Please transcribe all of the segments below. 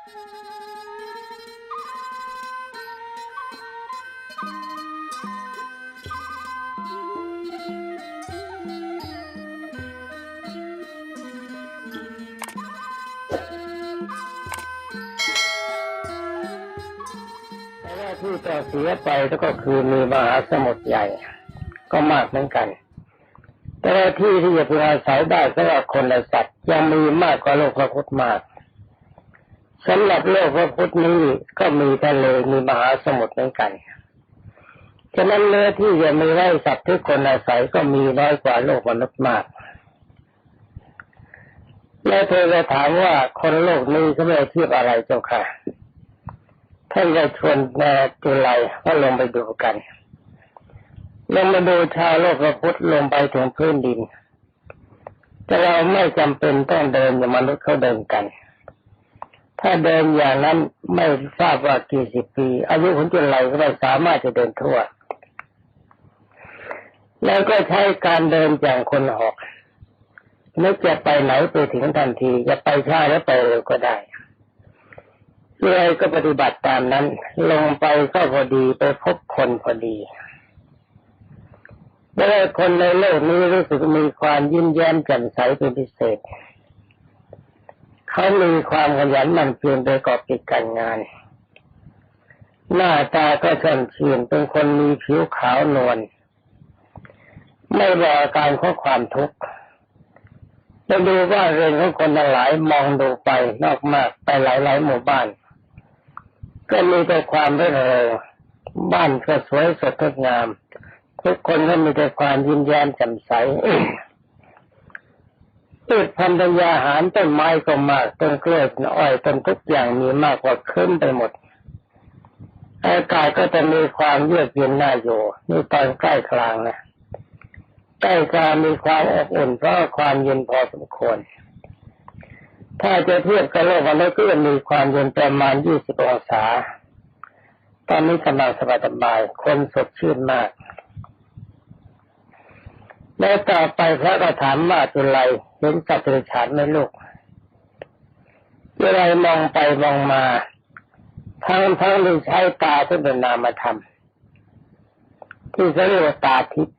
แต่ว่าที่ต่อเสียไปก็คือมีมหาสมุทรใหญ่ ก็มากเหมือนกัน แต่ที่ที่จะพึงอาศัยได้สำหรับคนและสัตว์ยังมีมากกว่าโลกพระพุทธมาก สำหรับโลกพระพุทธนี้ก็มีทะเลมีมหาสมุทรเหมือนกัน ฉะนั้นเนื้อที่จะมีไร่สัตว์ทุกคนอาศัยก็มีน้อยกว่าโลกมนุษย์มาก แล้วเธอจะถามว่าคนโลกนี้เขาไม่เทียบอะไรเจ้าค่ะ ท่านจะชวนแม่จุไลก็ลงไปดูกัน ลงมาดูชาวโลกพระพุทธลงไปถึงพื้นดิน แต่เราไม่จำเป็นต้องเดินอย่างมนุษย์เขาเดินกัน ถ้าเดินอย่างนั้นไม่ทราบว่ากี่สิบปี อายุของจุไลก็ไม่สามารถจะเดินทั่ว แล้วก็ใช้การเดินอย่างคนหอกนึกจะไปไหนไปถึงทันที จะไปช้าหรือไปเร็วก็ได้เลยก็ปฏิบัติตามนั้น ลงไปก็พอดีไปพบคนพอดีเมื่อคนในโลกนี้รู้สึกมีความยิ้มแย้มแจ่มใสเป็นพิเศษ เขามีความขยันหมั่นเพียรประกอบกิจการงาน หน้าตาก็เฉมเชียนเป็นคนมีผิวขาวนวลไม่บอกอาการข้อความทุกข์ไปดูว่าเรือนของคนทั้งหลายมองดูไปนอกมากไปหลายๆหมู่บ้าน ก็มีแต่ความรื่นเริงบ้านก็สวยสดงดงาม ทุกคนก็มีแต่ความยิ้มแย้มแจ่มใส พืชพันธุ์ยาหารต้นไม้ก็มากต้นเกล้วยต้นอ้อยต้นทุกอย่างมีมากกว่าขึ้นไปหมดอากาศก็จะมีความเยือกเย็นน่าอยู่นี่ตอนใกล้กลางนะใกล้กลางมีความอบอุ่นเพราะความเย็นพอสมควรถ้าจะเทียบกับโลกมนุษย์ก็มีความเย็นประมาณ 20 องศา ตอนนี้กำลังสบายสบาย คนสดชื่นมาก แล้วต่อไปพระก็ถามว่าจุไรเห็นสัตว์เดรัจฉานไหมลูกจุไรมองไปมองมา ทั้งทั้งที่ใช้ตาที่เป็นนามธรรมที่เรียกว่าตาทิพย์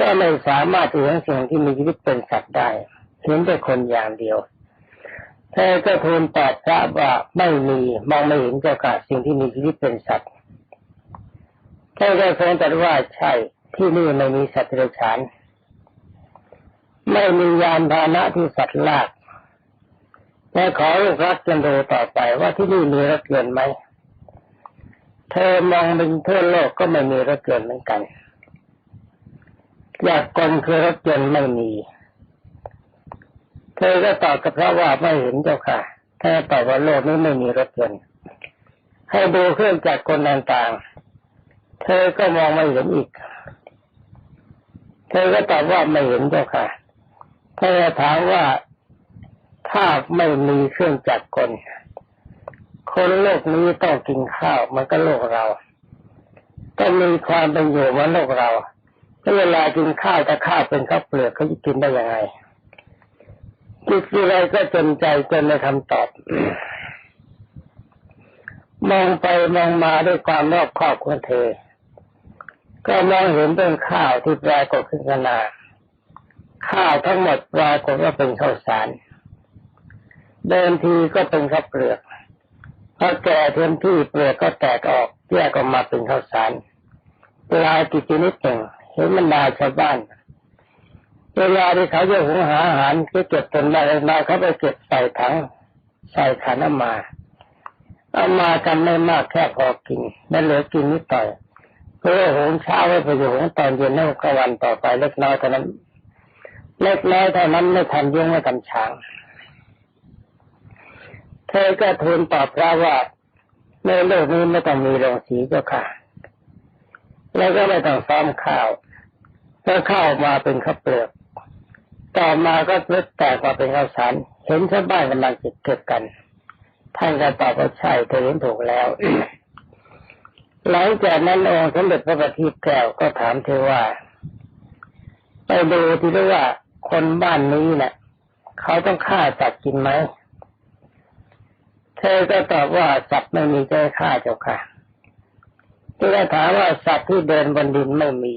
ก็ไม่สามารถจะเห็นสิ่งที่มีชีวิตเป็นสัตว์ได้เห็นแต่คนอย่างเดียวเธอก็ทูลตอบพระว่าไม่มีมองไม่เห็นเจ้าค่ะสิ่งที่มีชีวิตเป็นสัตว์เธอก็ทรงตรัสว่าใช่ ที่นี่ไม่มีสัตว์เดรัจฉาน ไม่มียานพาหนะที่สัตว์ลากและขอลูกรักจันดูต่อไปว่าที่นี่มีรถยนต์ไหม เธอมองเป็นทั่วโลกก็ไม่มีรถยนต์เหมือนกัน อยากกลคือรถยนต์ไม่มี เธอก็ตอบกับพระว่าไม่เห็นเจ้าค่ะถ้าตอบว่าโลกนี้ไม่มีรถยนต์ให้ดูเครื่องจักรกลต่างๆ เธอก็มองไม่เห็นอีก เธอก็ตอบว่าไม่เห็นเจ้าค่ะเธอถามว่าถ้าไม่มีเครื่องจักรกล คนโลกนี้ต้องกินข้าวมันก็โลกเรา ต้องมีความเป็นอยู่มือนโลกเราถ้าเวลากินข้าวแต่ข้าวเป็นข้าวเปลือกเขาจะกินได้ยังไงจิตอะไรก็จนใจจนในคำตอบมองไปมองมาด้วยความรอบคอบของเธอ ก็มองเห็นเป็นข้าวที่ปรากฏขึ้นขนาข้าวทั้งหมดปรากฏว่าเป็นข้าวสาร เดินทีก็เป็นข้าวเปลือกพอแก่เต็มที่เปลือกก็แตกออกแยกออกมาเป็นข้าวสารปลากิจนิดหนึ่งเห็นมันดาชาวบ้านเวลาที่เขาจะหุงหาอาหารก็เก็บตนได้มาเขาไปเก็บใส่ถังใส่ขันเอามาเอามากันไม่มากแค่พอกินนั่นเหลือกินนิดหน่อย เพื่อหุงเช้าไว้เพื่อหุงตอนเย็นให้กลางวันต่อไปเล็กน้อยเท่านั้น เล็กน้อยเท่านั้นไม่ทันยุ่งไม่ทันช้าง เธอก็ทูลตอบพระว่าในโลกนี้ไม่ต้องมีโรงสีเจ้าค่ะ แล้วก็ไม่ต้องซ้อมข้าวถ้าข้าวมาเป็นข้าวเปลือก ต่อมาก็พลิกแตกมาเป็นข้าวสาร เห็นชาวบ้านกำลังเก็บเก็บกัน ท่านก็ตอบว่าใช่เธอเห็นถูกแล้ว หลังจากนั้นองค์สมเด็จพระบัณฑิตแก้วก็ถามเธอว่า ไปดูที่ด้วยว่าคนบ้านนี้เนะ่ะเขาต้องฆ่าสัตว์กินไหม เธอก็ตอบว่าสัตว์ไม่มีใจฆ่าเจ้าค่ะที่ได้ถามว่าสัตว์ที่เดินบนดินไม่มี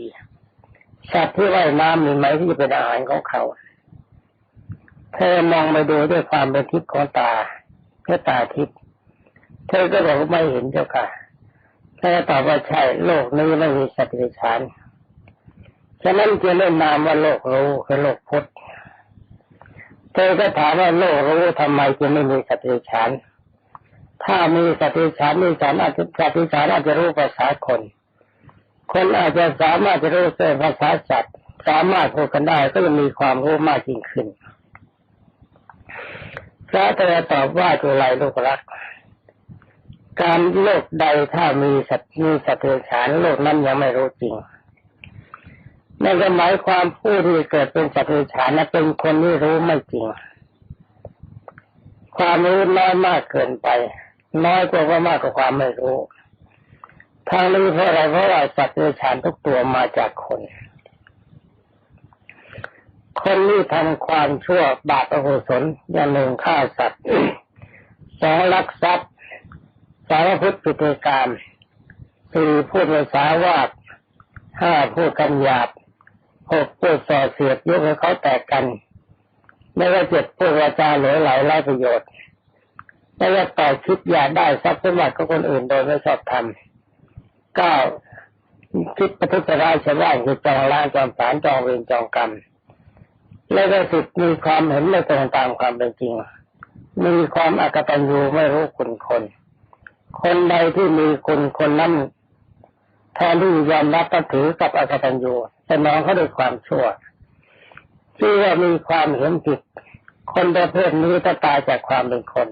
สัตว์ที่ว่ายน้ำมีไหมที่เป็นอาหารของเขา เธอมองไปดูด้วยความเป็นทิพย์ของตาเพื่อตาทิพย์ เธอก็บอกว่าไม่เห็นเจ้าค่ะ เธอตอบว่าใช่โลกนี้ไม่มีสัตว์ดิฉันฉะนั้นจึงเล่นนามว่าโลกรู้คือโลกพุทธเธอก็ถามว่าโลกรู้ทำไมจึงไม่มีสัตว์ดิฉันถ้ามีสัตว์ดิฉันมีฉันอาจจะสัตว์ดิฉันอาจจะรู้ภาษาคน คนอาจจะสามารถจะรู้เรื่องภาษาสัตว์สามารถพูดกันได้ก็จะมีความรู้มากยิ่งขึ้นพระเตระตอบว่าจุไรลูกรัก การโลกใดถ้ามีสัตว์มีสัตว์เดรัจฉานโลกนั้นยังไม่รู้จริงนั่นก็หมายความผู้ที่เกิดเป็นสัตว์เดรัจฉานนั้นเป็นคนที่รู้ไม่จริง ความรู้น้อยมากเกินไป น้อยกว่าว่ามากกว่าความไม่รู้ทางนี้เพราะอะไรเพราะว่าสัตว์เดรัจฉานทุกตัวมาจากคน คนที่ทำความชั่วบาปอกุศลอย่างหนึ่งฆ่าสัตว์สองลักทรัพย์ สามพุทธปิฎกรรมสี่พูดภาษาวาดห้าพูดคำหยาบหกพูดส่อเสียดยกให้เขาแตกกัน ไม่ว่าเจ็ดพูดวาจาเหลือไหลไร้ประโยชน์ไม่ว่าต่อคิดอยากได้ทรัพย์สมบัติของคนอื่นโดยไม่ชอบทำเก้าคิดประทุษร้ายชาวบ้านคือจองล้างจองผานจองเวรจองกรรม แล้วก็สิทธิ์มีความเห็นไม่ตรงตามความเป็นจริง มีความอากตัญญูไม่รู้คุณคนคน คนใดที่มีคุณคนนั้นแทนที่ยอมรับก็ถือกับอากตัญญูแต่น้องเขาด้วยความชั่วที่ว่ามีความเห็นผิด คนประเภทนี้ถ้าตายจากความเป็นคน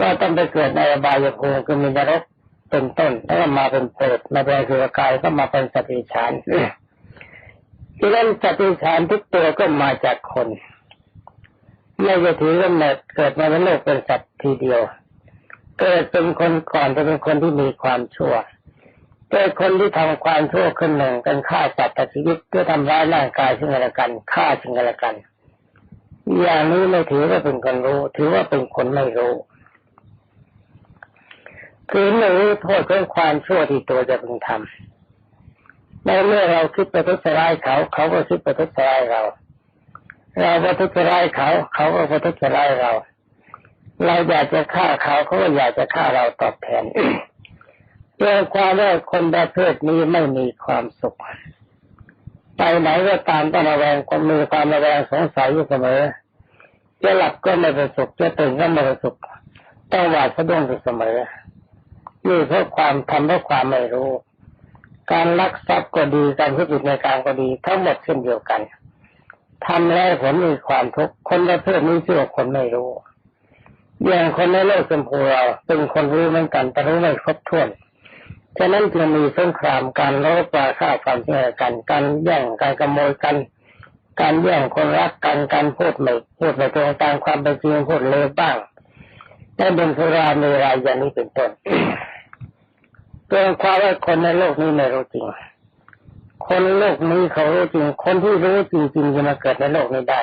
ก็ต้องไปเกิดในอบายภูมิคือมีนรกเป็นต้นแล้วก็มาเป็นเปรตมาเป็นคือกายก็มาเป็นสติฉานที่นั้นสติฉานทุกตัวก็มาจากคน ไม่จะถือกำเนิดเกิดมาในโลกเป็นสัตว์ทีเดียว เกิดเป็นคนก่อนจะเป็นคนที่มีความชั่วเกิดคนที่ทำความชั่วขึ้นหนึ่งกันฆ่าสัตว์ตัดชีวิตเพื่อทำร้ายร่างกายซึ่งกันและกันฆ่าซึ่งกันและกัน อย่างนี้ไม่ถือว่าเป็นคนรู้ ถือว่าเป็นคนไม่รู้คือไม่รู้โทษของความชั่วที่ตัวจะพึงทำในเมื่อเราคิดไปทุษร้ายเขา เขาก็คิดไปทุษร้ายเรา เราไปทุษร้ายเขา เขาก็ไปทุษร้ายเรา เราอยากจะฆ่าเขาเขาก็อยากจะฆ่าเราตอบแทนเรื่องความว่าคนประเภทนี้ไม่มีความสุขไปไหนก็ตามต้องระแวงคนมีความระแวงสงสัยอยู่เสมอจะหลับก็ไม่ประสบจะตื่นก็ไม่ประสบต้องหวาดสะดุ้งอยู่เสมอนี่เพราะความทำเพราะความไม่รู้ การลักทรัพย์ก็ดีการทุจริตในการก็ดี ทั้งหมดเช่นเดียวกันทำแล้วผลมีความทุกข์คนประเภทนี้ชื่อว่าคนไม่รู้ อย่างคนในโลกสมพูเราเป็นคนรู้เหมือนกันแต่รู้ไม่ครบถ้วนฉะนั้นจึงมีสงครามการลบปราฆ่าความเชื่อกัน การแย่งการขโมยกัน การแย่งคนรักกันการพูดไม่พูดไม่ตรงตามความเป็นจริงพูดเลวบ้างแต่เป็นสุรามีรายอย่างนี้เป็นต้นเป็นความว่าคนในโลกนี้ไม่รู้จริง คนโลกนี้เขารู้จริง คนที่รู้จริงๆจะมาเกิดในโลกนี้ได้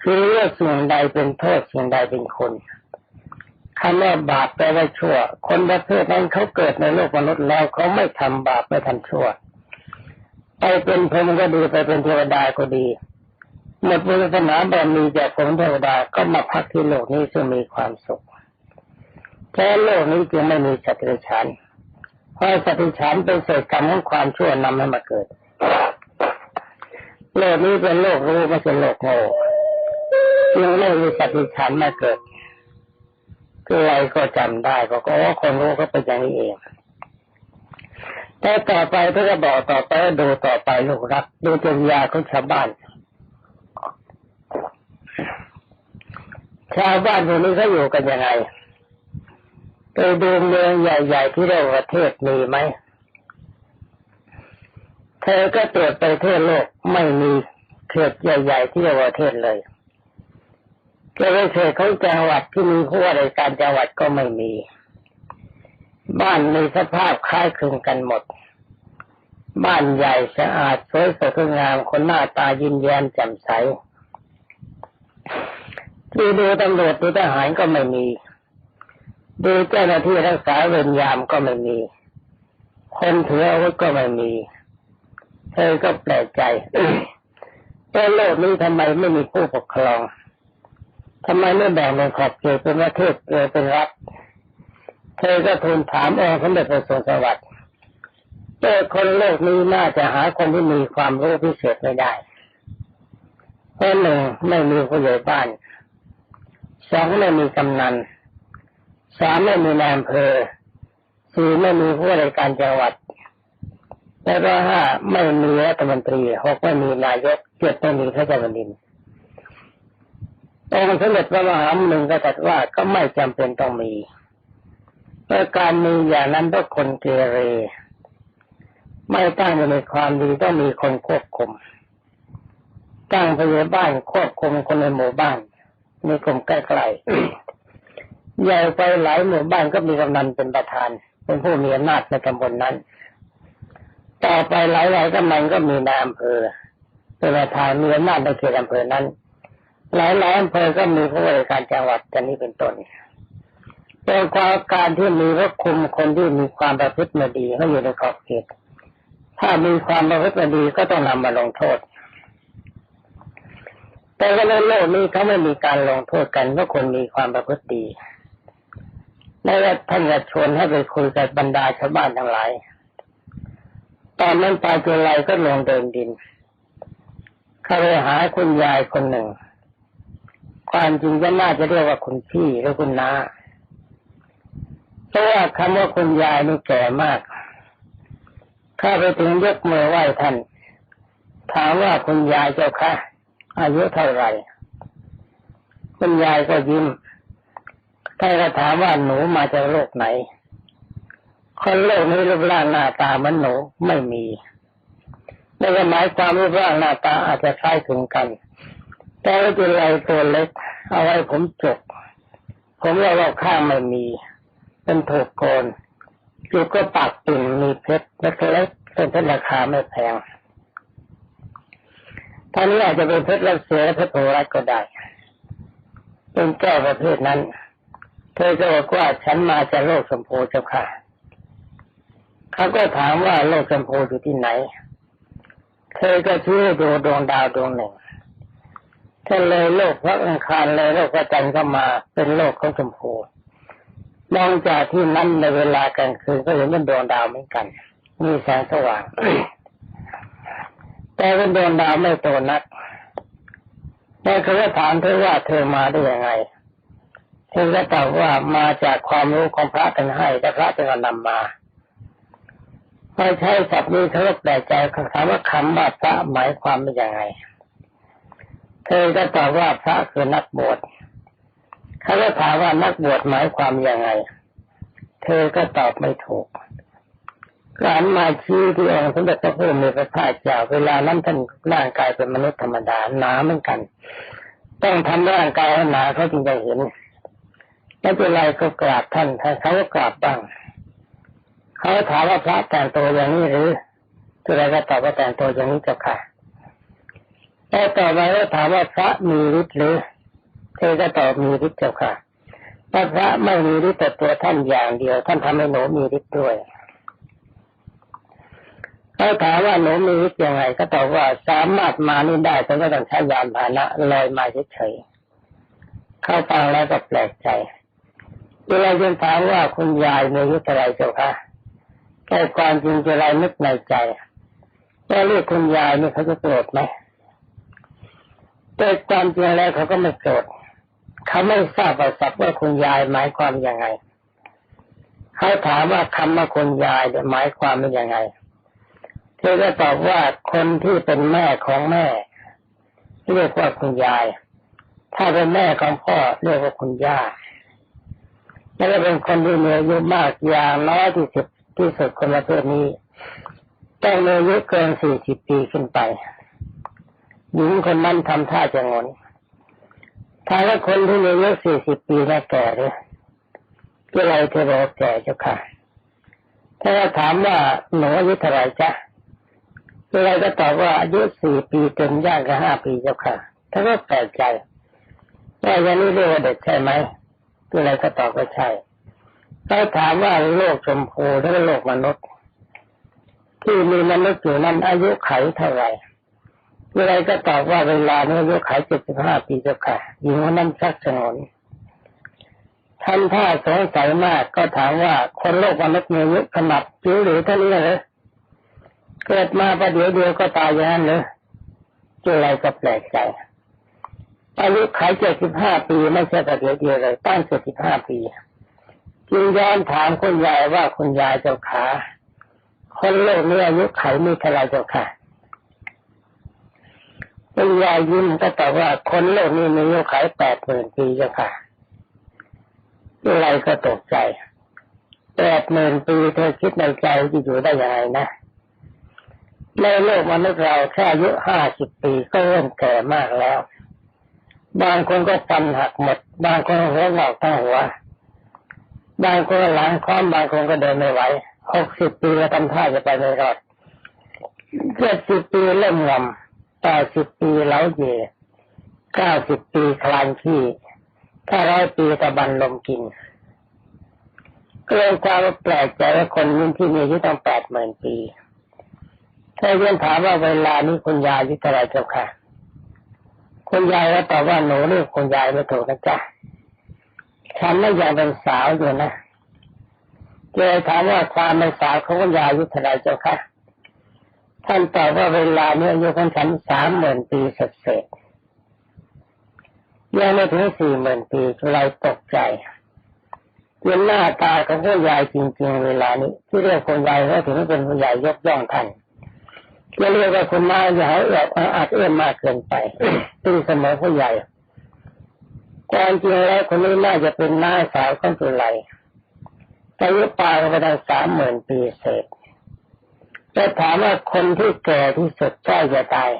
คือเรื่องสิ่งใดเป็นโทษสิ่งใดเป็นคน คำว่าบาปแปลว่าชั่ว คนประเภทนั้นเขาเกิดในโลกมนุษย์แล้วเขาไม่ทำบาปไม่ทำชั่ว ไปเป็นพรหมก็ดีไปเป็นเทวดาก็ดีหมดบุญสนาบารมีจากพรหมเทวดาก็มาพักที่โลกนี้ซึ่งมีความสุขแค่โลกนี้จึงไม่มีสัตว์เดรัจฉานเพราะสัตว์เดรัจฉานเป็นเศษกรรมของความชั่วนำให้มาเกิด โลกนี้เป็นโลกรู้ไม่ใช่โลกโง่จึงไม่มีสัตว์เดรัจฉานมาเกิด ออะไรก็จำได้ก็ก็ว่าคนรู้ก็เป็นอย่างนี้เองแต่ต่อไปถ้าจะบอกต่อไปดูต่อไปลูกรักดูจริยาของชาวบ้าน ชาวบ้านพวกนี้เขาอยู่กันยังไงไปดูเมืองใหญ่ ๆ ที่เรียกว่าประเทศมีไหมเธอก็ตรวจไปเทศโลกไม่มีเขตใหญ่ ๆ ที่เราประเทศเลย ก็เป็นเขตของจังหวัดที่มีผู้ว่าราชการจังหวัดก็ไม่มี บ้านมีสภาพคล้ายคลึงกันหมด บ้านใหญ่สะอาดสวยสดงามคนหน้าตายิ้มแย้มแจ่มใสดูดูตำรวจดูทหารก็ไม่มี ดูเจ้าหน้าที่รักษาเวรยามก็ไม่มี คนถืออาวุธก็ไม่มี เธอก็แปลกใจแต่โลกนี้ทำไมไม่มีผู้ปกครอง ทำไมไม่แบ่งเป็นขอบเขตเป็นประเทศเป็นรัฐเธอก็ทูลถามองค์สมเด็จพระสุสวัสดิ์เจ้าคนโลกนี้น่าจะหาคนที่มีความรู้พิเศษไม่ได้เพราะหนึ่งไม่มีผู้ใหญ่บ้านสองไม่มีกำนันสามไม่มีนายอำเภอสี่ไม่มีผู้ราชการจังหวัดแล้วก็ห้าไม่มีรัฐมนตรีหกไม่มีนายกเจ็ดไม่มีพระเจ้าแผ่นดิน องค์สมเด็จพระมหาหนึ่งก็ตรัสว่าก็ไม่จำเป็นต้องมีเพราะการมีอย่างนั้นต้องคนเกเร ไม่ตั้งอยู่ในความดีต้องมีคนควบคุม ตั้งพยาบ้านควบคุมคนในหมู่บ้าน มีกลุ่มใกล้ๆใหญ่ไปหลายหมู่บ้านก็มีกำนันเป็นประธาน เป็นผู้มีอำนาจในตำบลนนั้น ต่อไปหลายๆกำนันก็มีนายอำเภอเป็นประธานมีอำนาจในเขตอำเภอนั้น หลายๆอำเภอก็มีผู้ว่าราชการจังหวัดกันนี้เป็นต้นเป็นความการที่มีพระคุมคนที่มีความประพฤติไม่ดีให้อยู่ในขอบเขตถ้ามีความประพฤติไม่ดีก็ต้องนำมาลงโทษ แต่ว่าในโลกนี้เขาไม่มีการลงโทษกันเพราะคนมีความประพฤติดีแล้วท่านจะชวนให้ไปคุยกับบรรดาชาวบ้านทั้งหลายตอนนั้นปาจุไลก็ลงเดินดินเขาไปหาคุณยายคนหนึ่ง ความจริงก็น่าจะเรียกว่าคุณพี่หรือคุณน้าเพราะว่าคำว่าคุณยายนี่แก่มากข้าไปถึงยกมือไหว้ท่านถามว่าคุณยายเจ้าค่ะ อายุเท่าไหร่ คุณยายก็ยิ้มท่านก็ถามว่าหนูมาจากโลกไหน คนโลกนี้รูปร่างหน้าตามือนหนูไม่มีในหมายความรูปร่างหน้าตาอาจจะคล้ายคลึงกัน แต่ว่าจุไรตัวเล็ก เอาไว้ผมจก ผมเรียกว่าข้างไม่มี เป็นถูกโกนจุกก็ปากปิ่นมีเพชรเล็กๆเป็นเพชรราคาไม่แพงท่านี้อาจจะเป็นเพชรรัสเซียและเพชรโทรัสก็ได้ เป็นแก้วประเภทนั้น เธอก็บอกว่าฉันมาจากโลกสมโพเจ้าค่ะเขาก็ถามว่าโลกสมโพอยู่ที่ไหน เธอก็ชี้ดูดวงดาวดวงหนึ่ง ถ้าเลยโลกพระอังคารเลยโลกพระจันทร์ก็มาเป็นโลกของชมพูมองจากที่นั้นในเวลากลางคืนก็เห็นเป็นดวงดาวเหมือนกัน มีแสงสว่าง แต่เป็นดวงดาวไม่โตนักแต่เขาก็ถามเธอว่าเธอมาได้ยังไง เธอก็ตอบว่ามาจากความรู้ของพระเป็นให้แต่พระเป็นคนนำมาพอใช้ศัพท์นี้เขาแปลกใจเขาถามว่าคำว่าพระหมายความเป็นยังไง เธอก็ตอบว่าพระคือนักบวชเขาก็ถามว่านักบวชหมายความยังไง เธอก็ตอบไม่ถูกการมาชี้ที่องค์สมเด็จพระพุทธมีพระภาเจ้าเวลานั้นท่านร่างกายเป็นมนุษย์ธรรมดาหนาเหมือนกัน ต้องทำร่างกายให้หนาเขาจึงจะเห็นแล้วเป็นไรก็กราบท่านท่านเขาก็กราบบ้างเขาถามว่าพระแต่งตัวอย่างนี้หรือตัวอะไรก็ตอบว่าแต่งตัวอย่างนี้เจ้าค่ะ แล้วต่อไปก็ถามว่าพระมีฤทธิ์หรือเธอก็ตอบมีฤทธิ์เจ้าค่ะถ้าพระไม่มีฤทธิ์แต่ตัวท่านอย่างเดียว ท่านทำให้หนูมีฤทธิ์ด้วยเขาถามว่าหนูมีฤทธิ์ยังไง ก็ตอบว่าสามารถมานี่ได้แต่ก็ต้องใช้ยานพาหนะลอยมาเฉยๆเข้าฟังแล้วก็แปลกใจเวลาจะถามว่าคุณยายมีฤทธิ์อะไรเจ้าค่ะแต่ความจริงจะไรนึกในใจว่าเรียกคุณยายนี่เขาจะโกรธไหม แต่ความจริงแล้วเขาก็ไม่โกรธเขาไม่ทราบว่าสับว่าคุณยายหมายความยังไงเขาถามว่าคำว่าคุณยายเนี่ยหมายความเป็นยังไงเธอก็ตอบว่าคนที่เป็นแม่ของแม่เรียกว่าคุณยาย ถ้าเป็นแม่ของพ่อเรียกว่าคุณย่าแล้วก็เป็นคนที่มีอายุมากอย่างน้อยที่สุดที่สุดคนประเภทนี้ต้องมีอายุเกินสี่สิบปีขึ้นไป หญิงคนนั้นทำท่าจะงนถ้าว่าคนที่มีอายุสี่สิบปีน่าแก่เลยก็เลยเธอบอกแก่เจ้าค่ะ ถ้าถามว่าหนูอายุเท่าไรจ๊ะเลยก็ตอบว่าอายุสี่ปีเต็มย่างกับห้าปีเจ้าค่ะถ้าก็แปลกใจว่าอย่างนี้เรียกว่าเด็กใช่ไหมก็เลยก็ตอบว่าใช่ถ้าถามว่าโลกชมพูและโลกมนุษย์ ที่มีมนุษย์อยู่นั้นอายุไขเท่าไหร่ เมื่อไรก็ตอบว่าเวลานี้อายุไขเจ็ดสิบห้าปีเจ้าค่ะหญิงคนนั้นชักสงนท่านถ้าสงสัยมากก็ถามว่าคนโลกมนุษย์มีอายุขนาดจิ๋วหรือเท่านี้เลยเกิดมาประเดี๋ยวเดียวก็ตายอย่างนั้นเลยจุอะไรก็แปลกใจอายุไขเจ็ดสิบห้าปีไม่ใช่ประเดี๋ยวเดียวเลยตั้งเจ็ดสิบห้าปีจึงย้อนถามคุณยายว่าคุณยายเจ้าขาคนโลกนี้อายุไขมีเท่าไรเจ้าค่ะ คุณยายิ้มก็ตอบว่าคนโลกนี้มีอายุไขแปดหมื่นปีเจ้าค่ะอะไรก็ตกใจแปดหมื่นปีเธอคิดในใจจะอยู่ได้ยังไงนะในโลกมนุษย์เราแค่อายุห้าสิบปีก็เริ่มแก่มากแล้ว บางคนก็ฟันหักหมด บางคนหัวงอกทั้งหัว บางคนหลังคล้อมบางคนก็เดินไม่ไหวหกสิบปีก็ทำท่าจะไปไม่รอดเจ็ดสิบปีเริ่มงำ แปดสิบปีเล้าเย่เก้าสิบปีคลานขี้ถ้าร้อยปีตะบันลมกินก็เลยความแปลกใจว่าคนนี้ที่มีอายุตั้งแปดหมื่นปี ถ้าเรียนถามว่าเวลานี้คุณยายอายุเท่าไรเจ้าค่ะ คุณยายก็ตอบว่าหนูนี่คุณยายไม่ถูกนะจ๊ะฉันไม่ยังเป็นสาวอยู่นะเจอถามว่าความเป็นสาวของคุณยายอายุเท่าไรเจ้าค่ะ ท่านตอบว่าเวลานี้อายุของฉันสามหมื่นปีเศษยังไม่ถึงสี่หมื่นปีเราตกใจเป็นหน้าตาของผู้ใหญ่จริง ๆ เวลานี้ ที่เรียกคนใหญ่ก็ถือเป็นผู้ใหญ่ยกย่องท่านจะเรียกว่าคนน้าใหญ่แบบอาจเอื้อมมากเกินไปตึงเสมอผู้ใหญ่ความจริงแล้วคนนี้น่าจะเป็นหน้าสาวของตุไลอายุปลาก็ได้สามหมื่นปีเศษ จะถามว่าคนที่แก่ที่สุดใกล้จะตาย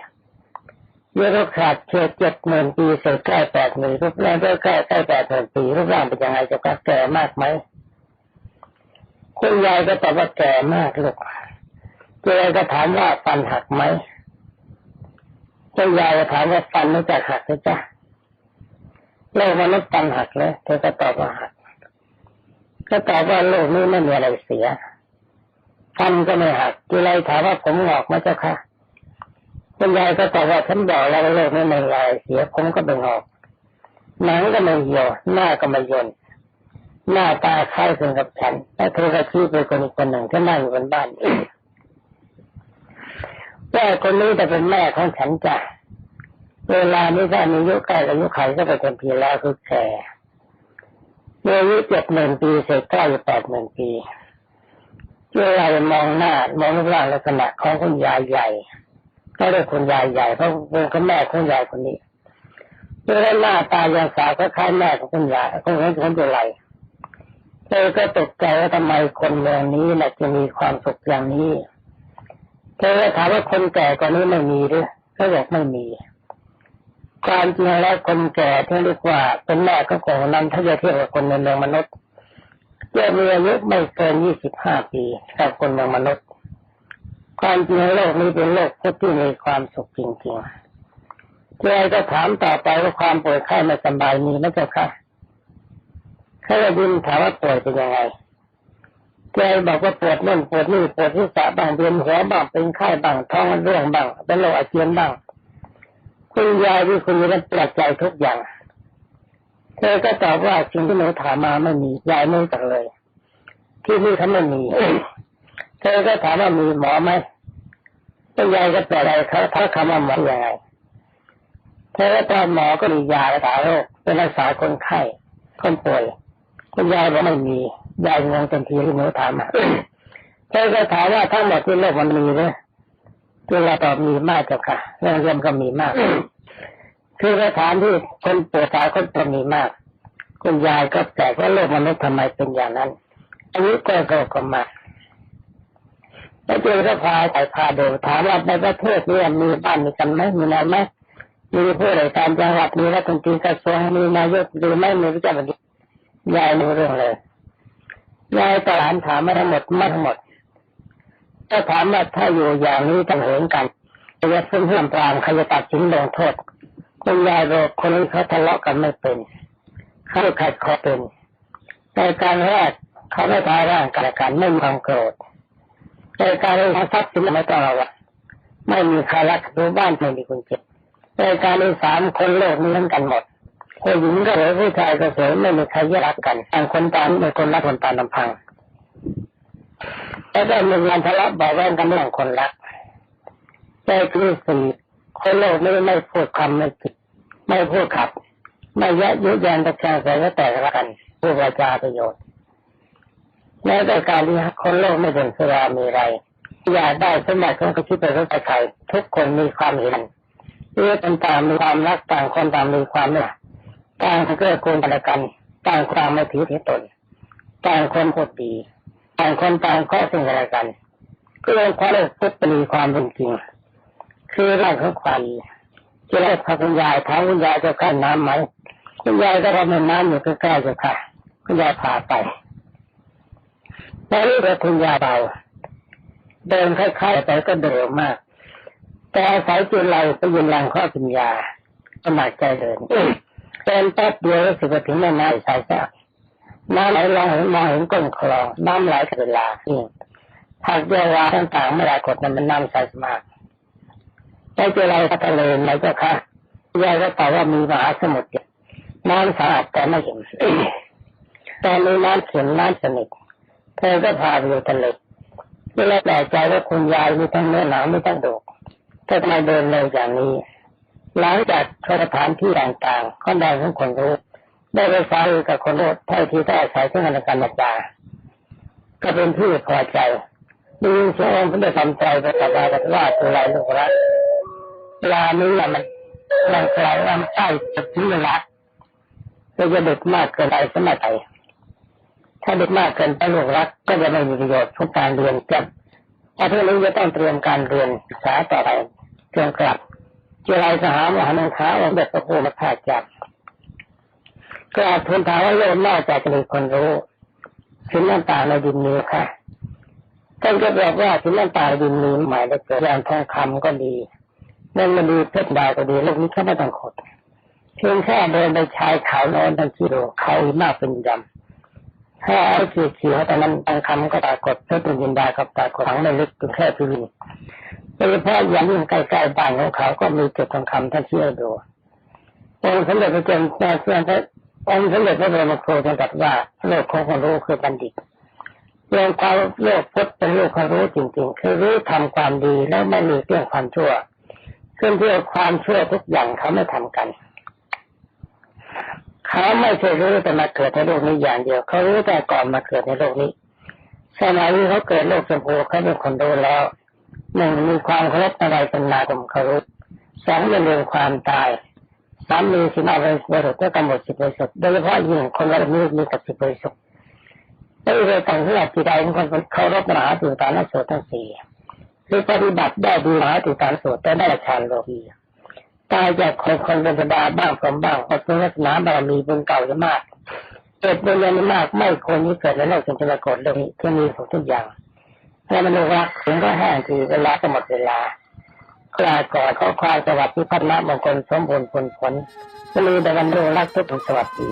เมื่อเขาขาดเชือเจ็ดหมื่นปีเสร็จใกล้แปดหมื่นรูปร่างใกล้ใกล้แปดหมื่นปีรูปร่างเป็นยังไงจะก็แก่มากไหมคุณยายก็ตอบว่าแก่มากลูกคุณยายก็ถามว่าฟันหักไหมคุณยายก็ถามว่าฟันไม่จะหักหรือจ้ะโลกมนุษย์ฟันหักเลยเธอก็ตอบว่าหักก็ตอบว่าโลกนี้ไม่มีอะไรเสีย ฟันก็ไม่หักคุณยายถามว่าผมหงอกไหมเจ้าค่ะคุณยายก็ตอบว่าฉันบอกแล้วโลกนี้ไม่ลายเสียผมก็เป็นออกหนังก็ไม่เหี่ยวหน้าก็ไม่ยนหน้าตาคล้ายคลึงกับฉันแต่เธอก็ชี้ไปคนอีกคนหนึ่งที่นั่งอยู่บนบ้านแต่คนนี้จะเป็นแม่ของฉันจ้ะเวลานี้ถ้ามีอายุใกล้อายุไขก็เป็นคนพีแล้วคือแก่เมื่ออายุเจ็ดหมื่นปีเสร็จใกล้แปดหมื่นปี เวลามองหน้ามองรูปร่างลักษณะของคุณยายใหญ่ก็เรียกคุณยายใหญ่เพราะเป็นคุณแม่คุณยายคนนี้เมื่อหน้าตายังสาวคล้ายแม่ของคุณยายของคนคนเดียวไรเธอก็ตกใจว่าทำไมคนเมืองนี้น่ะจะมีความสุขอย่างนี้เธอก็ถามว่าคนแก่กว่านี้ไม่มีหรือเขาบอกไม่มี ความจริงแล้วคนแก่ที่เรียกว่าเป็นแม่ก็ของนั้นถ้าจะเทียบกับคนในเมืองมนุษย์ จะมีอายุไม่เกินยี่สิบห้าปีกับคนเมืองมนุษย์ความจริงโลกนี้เป็นโลกที่มีความสุขจริงๆเจ้ก็ถามต่อไปว่าความป่วยไข้ไม่สบายมีไหมเจ้าค่ะเขาจะยินถามว่าป่วยเป็นยังไงเจ้าบอกว่าปวดนั่นปวดนี่ปวดที่สะบ้างเวียนหัวบ้างเป็นไข้บ้างท้องเรื่องบ้างเป็นโรคอาเจียนบ้างคุณยายที่คุณยายแปลกใจทุกอย่าง เธอก็ตอบว่าสิ่งที่หนูถามมาไม่มียายไม่จักเลย ที่นี่เขาไม่มีเธอก็ถามว่ามีหมอไหมตัวยายก็แปลอะไรเขาถ้าคำว่าหมออย่างไรเธอก็ตอบหมอก็มียารักษาโรคเป็นรักษาคนไข้คนป่วยคุณยายบอกไม่มียายงงทันทีที่หนูถามเธอก็ถามว่าทั้งหมดที่โลกมันมีไหมคือเราตอบมีมากจ้ะค่ะเรื่องเรื่องก็มีมาก คือสถานที่คนป่วยตายคนป่วยมีมาก คุณยายก็แปลกว่าโลกมนุษย์ทำไมเป็นอย่างนั้นอายุก็ก็ก็มาแล้วเจอก็พาไปพาดูถามว่าในประเทศนี้มีบ้านมีกันไหมมีอะไรไหมมีผู้ใดการจังหวัดมีรัฐมนตรีกระทรวงมีนายกหรือไม่มีวิจารณ์ยายรู้เรื่องเลยยายตลานถามมาทั้งหมดไม่ทั้งหมดถ้าถามว่าถ้าอยู่อย่างนี้ต้องเห็นกันจะซึ่งเพื่อนปรามใครจะตัดสินลงโทษ คุณยายบอกคนนี้เขาทะเลาะกันไม่เป็นเขาขัดคอเป็นในการแรกเขาไม่ทายร่างกายกันไม่มีความโกรธในการเรื่องทรัพย์สินไม่ต้องระวังไม่มีใครรักรู้บ้านไม่มีคนเจ็บในการในสามคนโลกนี้เหมือนกันหมดผู้หญิงก็เหลือผู้ชายก็เสือไม่มีใครแยกรักกันต่างคนต่างเป็นคนรักคนตามลำพังแล้วก็มีงานทะเลาะเบาแวงกันเรื่องคนรักแต่คือสี่ คนโลกนี้ไม่พูดคำไม่ผิดไม่พูดขับ ไม่แยะยุยานตะแคงใส่ก็แต่ละกันผู้วาจาประโยชน์แม้แต่การที่คนโลกไม่เป็นสุรามีไรอยากได้สมบัติของกระชิบไปรถใครทุกคนมีความเห็นเรื่องต่างๆมีความรักต่างคนต่างมีความเนี่ยต่างเกื้อกูลกันละกันต่างความไม่ถือที่ตนต่างคนพูดดีต่างคนต่างข้อสิ่งอะไรกันก็เลยความโลกพุทธมีความเป็นจริง คือร่างของความดีจะได้พาคุณยายถาคุณยายจะขั้นน้ำไหมคุณยายก็ทำให้น้ำอยู่ใกล้ๆจะค่ะคุณยายพาไปแล้วนี่ก็คุณยายเบาเดินค่อยๆไปก็เดินมาก แต่อาศัยจุลัยไปยืนหลังข้อปัญญาสมัครใจเดินเดินแป๊บเดียวรู้สึกว่าถึงแม่น้ำใสแซ่บน้ำไหลลงเห็นมองเห็นก้นคลองน้ำไหลตลอดเวลาหากเวลาต่างๆไม่ได้กดนั้นมันน้ำใสมาก ในจุลัยก็ทะเลไหนเจ้าค่ะยายก็ตอบว่ามีมหาสมุทรน้ำสะอาดแต่ไม่เห็นแต่มีน้ำเข็มน้ำสนิทเธอก็พาไปดูทะเลก็เลยแปลกใจว่าคุณยายมีทั้งเนื้อหนังไมีทั้งดกถ้าทำไมเดินเร็วอย่างนี้ หลังจากสถานที่ต่างๆก็ได้ของคนรู้ ได้ไปฟังกับคนรู้เท่าที่ได้อาศัยซึ่งกันกันมาจาก็เป็นที่พอใจดูเสียงองค์พระทำใจปกับว่าว่าตัวไรลูกรัก เวลานี้มันร่างกายร่างใต้จะถึงเวลาก็จะเด็กมากเกินไปสมัยไปถ้าเด็กมากเกินไปลูกรัก ก็จะไม่มีประโยชน์ทุกการเรียนจะพอเพื่อนรู้จะต้องเตรียมการเรียนศึกษาต่อไปเตรียมกลับเจริญสหามหานังคาองค์เด็กพระโคมาขาดจับกราบทูลถามว่าโยมนอกจากจะมีคนรู้สิ่งต่างๆในดินนี้ค่ะท่านก็บอกว่าสิ่งต่างๆในดินนี้หมายถึงเกิดองทองคำก็ดี เงินมันดีเพชรดาวก็ดีโลกนี้แค่ไม่ต้องขดเพียงแค่เดินไปชายเขาโนอนทั้งกิโลเขามากเป็นยำถ้าเอาเขียวเขียวแต่มันบางคำก็ปรากฏเพื่อเป็นยินดากับปรากฏทั้งไม่ลึกเป็แค่พิมพ์โดยเฉพาะย่างยิ่งใกล้ๆบ้านของเขาก็มีจุดทองคำท่านเชื่อดูองค์สมเด็จพระเจ้าแม่เพื่อพระองค์สมเด็จพระบรมครูทรงตรัสว่าโลกของความรู้คือบัณฑิตเรื่องความโลกพุทธเป็นโลกความรู้จริงๆ คือรู้ทำความดีแล้วไม่มีเรื่องความชั่ว ซึ่งเพื่อความเชั่วทุกอย่างเขาไม่ทำกัน เขาไม่เคยรู้แต่มาเกิดในโลกนี้อย่างเดียว เขารู้แต่ก่อนมาเกิดในโลกนี้สมัยที่เขาเกิดโลกชมพูเขาเป็นคนรู้แล้วหนึ่งมีความเคารพอะไรเป็นนาคมเขารู้สองเป็นเรื่องความตายสามมีสินอะไรบริสุทธิ์ก็กำหนดสิบบริสุทธิ์โดยเฉพาะยิ่งคนระดับนี้มีกับสิบบริสุทธิ์โดยโดยต่างที่หลักที่ใดคนเคารพมหาติตานโสทั้งสี่ คือปฏิบัติได้ดีมหาติตานโสแต่ได้ฌานโลกีตายจากคนคนเป็นสดาบ้างสมบ้างเพราะเป็นลักษณะบารมีบุญเก่าจะมากเกิดเป็นเรื่องมากไม่ควรที่เกิดในโลกจนจะปรากฏเรื่องนี้ที่มีทุกอย่างถ้ามันรักถึงก็แห้งทีเวลาก็หมดเวลากลาก่อนเขาควายสวัสดิ์ที่พัฒนามงคลสมบูรณ์ผลผลจะมีแต่กันโลรักทุกสวัสดี